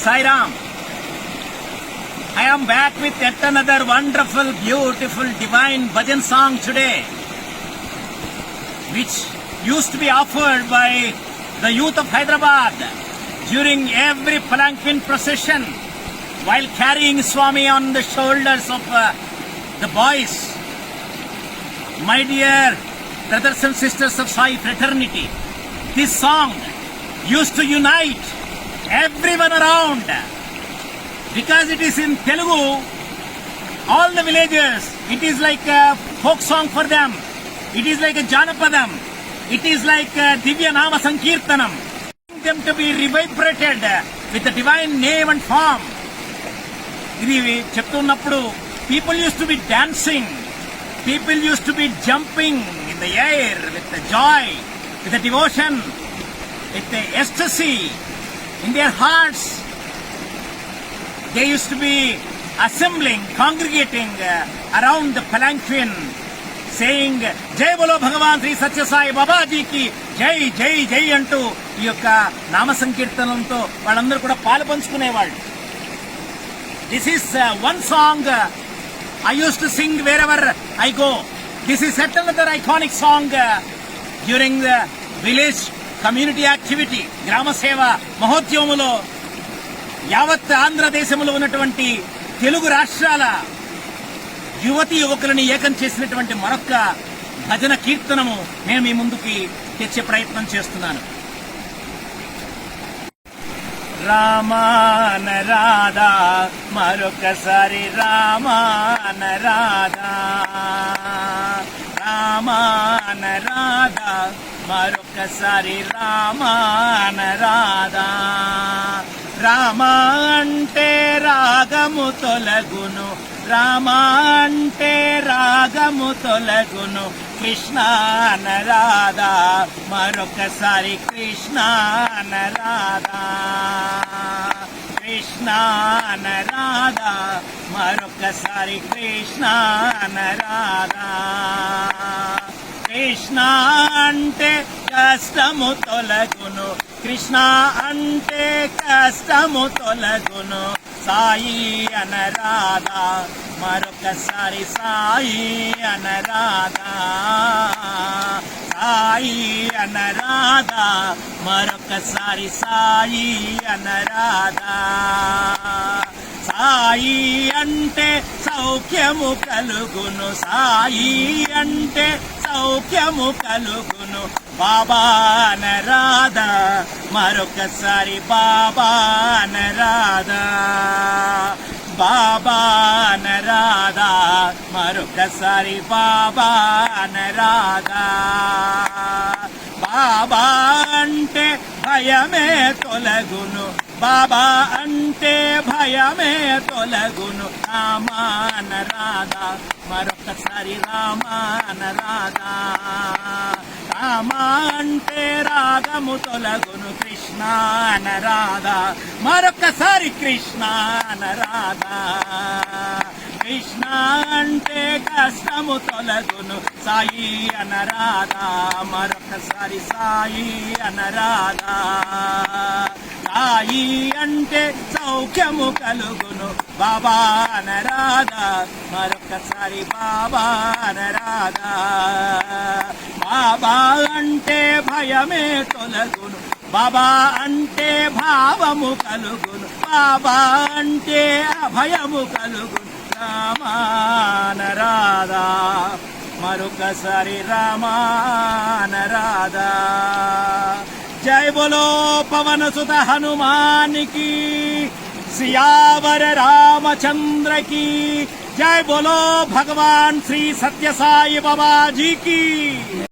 Sai Ram. I am back with yet another wonderful, beautiful, divine bhajan song today, which used to be offered by the youth of Hyderabad during every palanquin procession while carrying Swami on the shoulders of uh, the boys. My dear brothers and sisters of Sai fraternity, this song used to unite everyone around because it is in Telugu. All the villagers, it is like a folk song for them. It is like a Janapadam. It is like a Divya Nama Sankirtanam. Them to be revibrated with the divine name and form. ఇది చెప్తున్నప్పుడు people use to be dancing people use to be jumping in the air with the joy with the devotion with the in their hearts they use to be assembling congregating around the palanquin saying జై బోలో భగవాన్ శ్రీ సత్యసాయి బాబాజీకి జై జై జై అంటూ ఈ యొక్క నామ సంకీర్తనంతో వాళ్ళందరూ కూడా పాలు పంచుకునేవాళ్ళు This one song I song uh, I used to sing wherever I go. This is yet another iconic song uh, community activity గ్రామ సేవ మహోద్యమములో యావత్ ఆంధ్రదేశంలో ఉన్నటువంటి తెలుగు రాష్ట్రాల యువతి యువకులని ఏకం చేసినటువంటి మరొక్క భజన కీర్తనము నేను మీ ముందుకి తెచ్చే ప్రయత్నం చేస్తున్నాను. రామాన రాధా మరొకసారి రామాన రాధా. రామాన రాధా మరొకసారి రామాన రాధా. రామ అంటే రాగము తొలగును రామ అంటే రాగము తొలగును. కృష్ణాన రాధా మరొకసారి కృష్ణాన రాధా. కృష్ణాన రాధా మరొకసారి కృష్ణాన రాధా. కృష్ణ అంటే కష్టము తొలగును. కృష్ణ అంటే కష్టము తొలగును. సాయి అనరాధా మరొకసారి సాయి అనరాధా సాయి అనరాధా మరొకసారి సాయి అనరాధా సాయి అంటే సౌఖ్యము కలుగును. సాయి అంటే సౌఖ్యము కలుగును బాబా నరాధా మరొకసారి బాబా నరాధా బాబా నరాధా మరొకసారి బాబా నరాధా బాబా అంటే భయమే తొలగును. బాబా అంటే భయమే తొలగును రామాన రాధా. మరొకసారి రామాన రాధా. రామ అంటే రాగము తొలగును కృష్ణాన రాధా. మరొకసారి కృష్ణాన రాధా. కృష్ణ అంటే కష్టము తొలగును సాయి అనరాధా మరొకసారి సాయి అనరాధా సాయి అంటే సౌఖ్యము కలుగును బాబా అనరాధా మరొకసారి బాబా అనరాధా బాబా అంటే భయమే తొలగును. బాబా అంటే భావము కలుగును. బాబా అంటే అభయము కలుగును. రామానరాధా మరొకసారి రామానరాధా जय बोलो पवन सुत हनुमान की। सियावर रामचंद्र की। जय बोलो भगवान श्री सत्य साई बाबा जी की।